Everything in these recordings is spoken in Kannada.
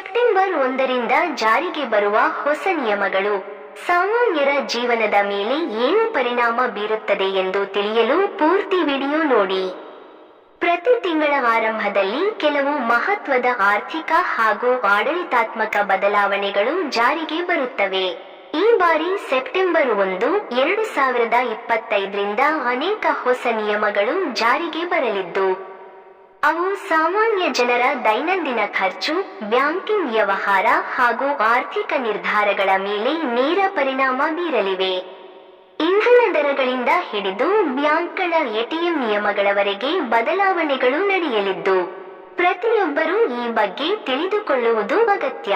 ಸೆಪ್ಟೆಂಬರ್ ಒಂದರಿಂದ ಜಾರಿಗೆ ಬರುವ ಹೊಸ ನಿಯಮಗಳು, ಸಾಮಾನ್ಯರ ಜೀವನದ ಮೇಲೆ ಏನು ಪರಿಣಾಮ ಬೀರುತ್ತದೆ ಎಂದು ತಿಳಿಯಲು ಪೂರ್ತಿ ವಿಡಿಯೋ ನೋಡಿ. ಪ್ರತಿ ತಿಂಗಳ ಆರಂಭದಲ್ಲಿ ಕೆಲವು ಮಹತ್ವದ ಆರ್ಥಿಕ ಹಾಗೂ ಆಡಳಿತಾತ್ಮಕ ಬದಲಾವಣೆಗಳು ಜಾರಿಗೆ ಬರುತ್ತವೆ. ಈ ಬಾರಿ ಸೆಪ್ಟೆಂಬರ್ ಒಂದು, ಎರಡು ಸಾವಿರದ ಇಪ್ಪತ್ತೈದರಿಂದ ಅನೇಕ ಹೊಸ ನಿಯಮಗಳು ಜಾರಿಗೆ ಬರಲಿದ್ದು ಅವು ಸಾಮಾನ್ಯ ಜನರ ದೈನಂದಿನ ಖರ್ಚು, ಬ್ಯಾಂಕಿಂಗ್ ವ್ಯವಹಾರ ಹಾಗೂ ಆರ್ಥಿಕ ನಿರ್ಧಾರಗಳ ಮೇಲೆ ನೇರ ಪರಿಣಾಮ ಬೀರಲಿವೆ. ಇಂಧನ ದರಗಳಿಂದ ಹಿಡಿದು ಬ್ಯಾಂಕ್ಗಳ ಎಟಿಎಂ ನಿಯಮಗಳವರೆಗೆ ಬದಲಾವಣೆಗಳು ನಡೆಯಲಿದ್ದು, ಪ್ರತಿಯೊಬ್ಬರೂ ಈ ಬಗ್ಗೆ ತಿಳಿದುಕೊಳ್ಳುವುದು ಅಗತ್ಯ.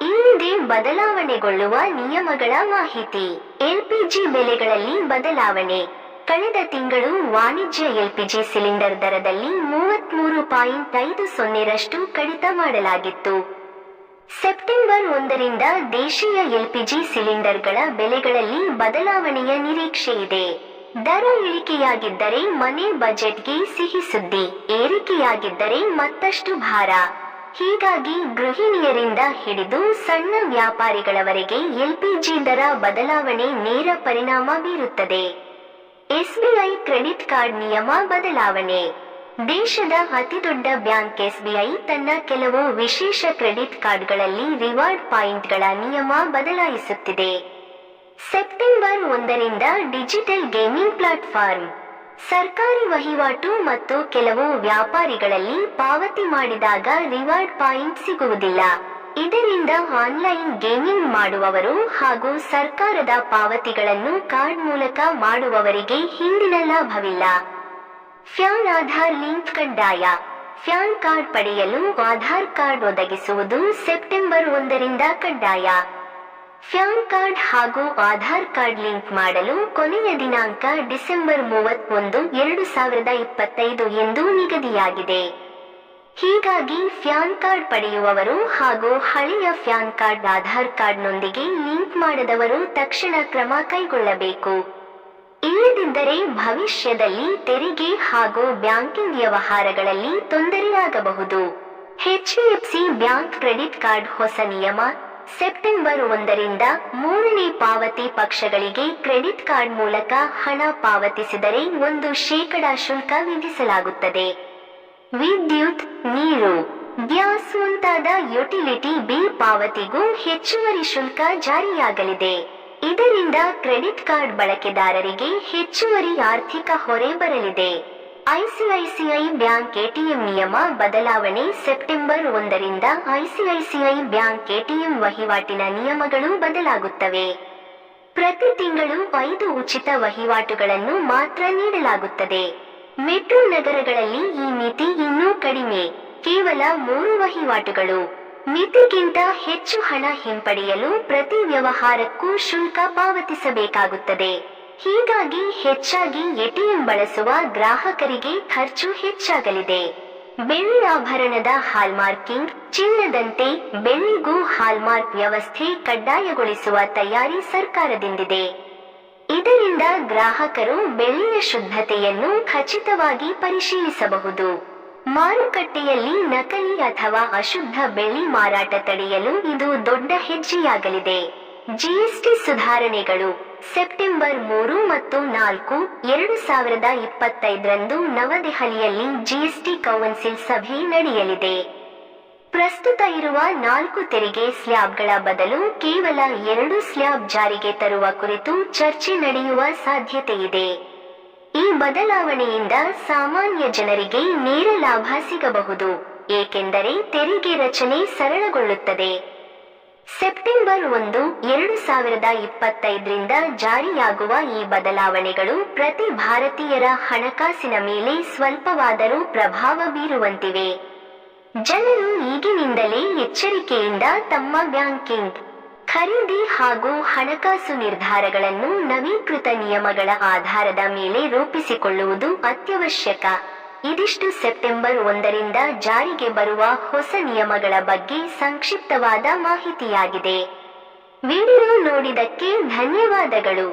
ಇಲ್ಲಿದೆ ಬದಲಾವಣೆಗೊಳ್ಳುವ ನಿಯಮಗಳ ಮಾಹಿತಿ ಎಲ್ಪಿಜಿ ಬೆಲೆಗಳಲ್ಲಿ ಬದಲಾವಣೆ. ಕಳೆದ ತಿಂಗಳು ವಾಣಿಜ್ಯ ಎಲ್ಪಿಜಿ ಸಿಲಿಂಡರ್ ದರದಲ್ಲಿ ಮೂವತ್ಮೂರು ಪಾಯಿಂಟ್ ಐದು ಸೊನ್ನೆರಷ್ಟು ಕಡಿತ ಮಾಡಲಾಗಿತ್ತು. ಸೆಪ್ಟೆಂಬರ್ ಒಂದರಿಂದ ದೇಶೀಯ ಎಲ್ಪಿಜಿ ಸಿಲಿಂಡರ್ಗಳ ಬೆಲೆಗಳಲ್ಲಿ ಬದಲಾವಣೆಯ ನಿರೀಕ್ಷೆ ಇದೆ. ದರ ಇಳಿಕೆಯಾಗಿದ್ದರೆ ಮನೆ ಬಜೆಟ್ಗೆ ಸಿಹಿ ಸುದ್ದಿ, ಏರಿಕೆಯಾಗಿದ್ದರೆ ಮತ್ತಷ್ಟು ಭಾರ. ಹೀಗಾಗಿ ಗೃಹಿಣಿಯರಿಂದ ಹಿಡಿದು ಸಣ್ಣ ವ್ಯಾಪಾರಿಗಳವರೆಗೆ ಎಲ್ಪಿಜಿ ದರ ಬದಲಾವಣೆ ನೇರ ಪರಿಣಾಮ ಬೀರುತ್ತದೆ. ಎಸ್ಬಿಐ ಕ್ರೆಡಿಟ್ ಕಾರ್ಡ್ ನಿಯಮ ಬದಲಾವಣೆ. ದೇಶದ ಅತಿದೊಡ್ಡ ಬ್ಯಾಂಕ್ ಎಸ್ಬಿಐ ತನ್ನ ಕೆಲವು ವಿಶೇಷ ಕ್ರೆಡಿಟ್ ಕಾರ್ಡ್ಗಳಲ್ಲಿ ರಿವಾರ್ಡ್ ಪಾಯಿಂಟ್ಗಳ ನಿಯಮ ಬದಲಾಯಿಸುತ್ತಿದೆ. ಸೆಪ್ಟೆಂಬರ್ ಒಂದರಿಂದ ಡಿಜಿಟಲ್ ಗೇಮಿಂಗ್ ಪ್ಲಾಟ್ಫಾರ್ಮ್. ಸರ್ಕಾರಿ ವಹಿವಾಟು ಮತ್ತು ಕೆಲವು ವ್ಯಾಪಾರಿಗಳಲ್ಲಿ ಪಾವತಿ ಮಾಡಿದಾಗ ರಿವಾರ್ಡ್ ಪಾಯಿಂಟ್ ಸಿಗುವುದಿಲ್ಲ. ಇದರಿಂದ ಆನ್ಲೈನ್ ಗೇಮಿಂಗ್ ಮಾಡುವವರು ಹಾಗೂ ಸರ್ಕಾರದ ಪಾವತಿಗಳನ್ನು ಕಾರ್ಡ್ ಮೂಲಕ ಮಾಡುವವರಿಗೆ ಹಿಂದಿನ ಲಾಭವಿಲ್ಲ. ಫ್ಯಾನ್ ಆಧಾರ್ ಲಿಂಕ್ ಕಡ್ಡಾಯ ಫ್ಯಾನ್ ಕಾರ್ಡ್ ಪಡೆಯಲು ಆಧಾರ್ ಕಾರ್ಡ್ ಒದಗಿಸುವುದು ಸೆಪ್ಟೆಂಬರ್ ಒಂದರಿಂದ ಕಡ್ಡಾಯ ಫ್ಯಾನ್ ಕಾರ್ಡ್ ಹಾಗೂ ಆಧಾರ್ ಕಾರ್ಡ್ ಲಿಂಕ್ ಮಾಡಲು ಕೊನೆಯ ದಿನಾಂಕ ಡಿಸೆಂಬರ್ ಮೂವತ್ತೊಂದು, ಎರಡು ಸಾವಿರದ ಇಪ್ಪತ್ತೈದು ಎಂದು ನಿಗದಿಯಾಗಿದೆ. ಹೀಗಾಗಿ ಫ್ಯಾನ್ ಕಾರ್ಡ್ ಪಡೆಯುವವರು ಹಾಗೂ ಹಳೆಯ ಫ್ಯಾನ್ ಕಾರ್ಡ್ ಆಧಾರ್ ಕಾರ್ಡ್ನೊಂದಿಗೆ ಲಿಂಕ್ ಮಾಡದವರು ತಕ್ಷಣ ಕ್ರಮ ಕೈಗೊಳ್ಳಬೇಕು. ಇಲ್ಲದಿದ್ದರೆ ಭವಿಷ್ಯದಲ್ಲಿ ತೆರಿಗೆ ಹಾಗೂ ಬ್ಯಾಂಕಿಂಗ್ ವ್ಯವಹಾರಗಳಲ್ಲಿ ತೊಂದರೆಯಾಗಬಹುದು. H DFC bank credit card ಹೊಸ ನಿಯಮ, ಸೆಪ್ಟೆಂಬರ್ ಒಂದರಿಂದ ಮೂರನೇ ಪಾವತಿ ಪಕ್ಷಗಳಿಗೆ ಕ್ರೆಡಿಟ್ ಕಾರ್ಡ್ ಮೂಲಕ ಹಣ ಪಾವತಿಸಿದರೆ ಒಂದು ಶೇಕಡಾ ಶುಲ್ಕ ವಿಧಿಸಲಾಗುತ್ತದೆ. ವಿದ್ಯುತ್, ನೀರು ಗ್ಯಾಸ್ ಮುಂತಾದ ಯುಟಿಲಿಟಿ ಬಿಲ್ ಪಾವತಿಗೂ ಹೆಚ್ಚುವರಿ ಶುಲ್ಕ ಜಾರಿಯಾಗಲಿದೆ. ಇದರಿಂದ ಕ್ರೆಡಿಟ್ ಕಾರ್ಡ್ ಬಳಕೆದಾರರಿಗೆ ಹೆಚ್ಚುವರಿ ಆರ್ಥಿಕ ಹೊರೆ ಬರಲಿದೆ. ಐಸಿಐಸಿಐ ಬ್ಯಾಂಕ್ ಎಟಿಎಂ ನಿಯಮ ಬದಲಾವಣೆ ಸೆಪ್ಟೆಂಬರ್ ಒಂದರಿಂದ ಐಸಿಐಸಿಐ ಬ್ಯಾಂಕ್ ಎಟಿಎಂ ವಹಿವಾಟಿನ ನಿಯಮಗಳು ಬದಲಾಗುತ್ತವೆ. ಪ್ರತಿ ತಿಂಗಳು ಐದು ಉಚಿತ ವಹಿವಾಟುಗಳನ್ನು ಮಾತ್ರ ನೀಡಲಾಗುತ್ತದೆ. ಮೆಟ್ರೋ ನಗರಗಳಲ್ಲಿ ಈ ಮಿತಿ ಇನ್ನೂ ಕಡಿಮೆ. ಕೇವಲ ಮೂರು ವಹಿವಾಟುಗಳು. ಮಿತಿಗಿಂತ ಹೆಚ್ಚು ಹಣ ಹಿಂಪಡೆಯಲು ಪ್ರತಿ ವ್ಯವಹಾರಕ್ಕೂ ಶುಲ್ಕ ಪಾವತಿಸಬೇಕಾಗುತ್ತದೆ. ಹೀಗಾಗಿ ಹೆಚ್ಚಾಗಿ ಎಟಿಎಂ ಬಳಸುವ ಗ್ರಾಹಕರಿಗೆ ಖರ್ಚು ಹೆಚ್ಚಾಗಲಿದೆ. ಬೆಳ್ಳಿ ಆಭರಣದ ಹಾಲ್ಮಾರ್ಕಿಂಗ್, ಚಿನ್ನದಂತೆ ಬೆಳ್ಳಿಗೂ ಹಾಲ್ಮಾರ್ಕ್ ವ್ಯವಸ್ಥೆ ಕಡ್ಡಾಯಗೊಳಿಸುವ ತಯಾರಿ ಸರ್ಕಾರದಿಂದಿದೆ. ಇದರಿಂದ ಗ್ರಾಹಕರು ಬೆಳೆಯ ಶುದ್ಧತೆಯನ್ನು ಖಚಿತವಾಗಿ ಪರಿಶೀಲಿಸಬಹುದು. ಮಾರುಕಟ್ಟೆಯಲ್ಲಿ ನಕಲಿ ಅಥವಾ ಅಶುದ್ಧ ಬೆಳ್ಳಿ ಮಾರಾಟ ತಡೆಯಲು ಇದು ದೊಡ್ಡ ಹೆಜ್ಜೆಯಾಗಲಿದೆ. ಜಿಎಸ್ಟಿ ಸುಧಾರಣೆಗಳು ಸೆಪ್ಟೆಂಬರ್ ಮೂರು ಮತ್ತು ನಾಲ್ಕು ಎರಡು ಸಾವಿರದ ಇಪ್ಪತ್ತೈದರಂದು ನವದೆಹಲಿಯಲ್ಲಿ ಜಿಎಸ್ಟಿ ಕೌನ್ಸಿಲ್ ಸಭೆ ನಡೆಯಲಿದೆ. ಪ್ರಸ್ತುತ ಇರುವ ನಾಲ್ಕು ತೆರಿಗೆ ಸ್ಲ್ಯಾಬ್ಗಳ ಬದಲು ಕೇವಲ ಎರಡು ಸ್ಲ್ಯಾಬ್ ಜಾರಿಗೆ ತರುವ ಕುರಿತು ಚರ್ಚೆ ನಡೆಯುವ ಸಾಧ್ಯತೆಯಿದೆ. ಈ ಬದಲಾವಣೆಯಿಂದ ಸಾಮಾನ್ಯ ಜನರಿಗೆ ನೇರ ಲಾಭ ಸಿಗಬಹುದು, ಏಕೆಂದರೆ ತೆರಿಗೆ ರಚನೆ ಸರಳಗೊಳ್ಳುತ್ತದೆ. ಸೆಪ್ಟೆಂಬರ್ ಒಂದು, ಎರಡು ಸಾವಿರದ ಇಪ್ಪತ್ತೈದರಿಂದ ಜಾರಿಯಾಗುವ ಈ ಬದಲಾವಣೆಗಳು ಪ್ರತಿ ಭಾರತೀಯರ ಹಣಕಾಸಿನ ಮೇಲೆ ಸ್ವಲ್ಪವಾದರೂ ಪ್ರಭಾವ ಬೀರುವಂತಿವೆ. ಜನರು ಈಗಿನಿಂದಲೇ ಎಚ್ಚರಿಕೆಯಿಂದ ತಮ್ಮ ಬ್ಯಾಂಕಿಂಗ್, ಖರೀದಿ ಹಾಗೂ ಹಣಕಾಸು ನಿರ್ಧಾರಗಳನ್ನು ನವೀಕೃತ ನಿಯಮಗಳ ಆಧಾರದ ಮೇಲೆ ರೂಪಿಸಿಕೊಳ್ಳುವುದು ಅತ್ಯವಶ್ಯಕ. ಇದಿಷ್ಟು ಸೆಪ್ಟೆಂಬರ್ ಒಂದರಿಂದ ಜಾರಿಗೆ ಬರುವ ಹೊಸ ನಿಯಮಗಳ ಬಗ್ಗೆ ಸಂಕ್ಷಿಪ್ತವಾದ ಮಾಹಿತಿಯಾಗಿದೆ. ವಿಡಿಯೋ ನೋಡಿದಕ್ಕೆ ಧನ್ಯವಾದಗಳು.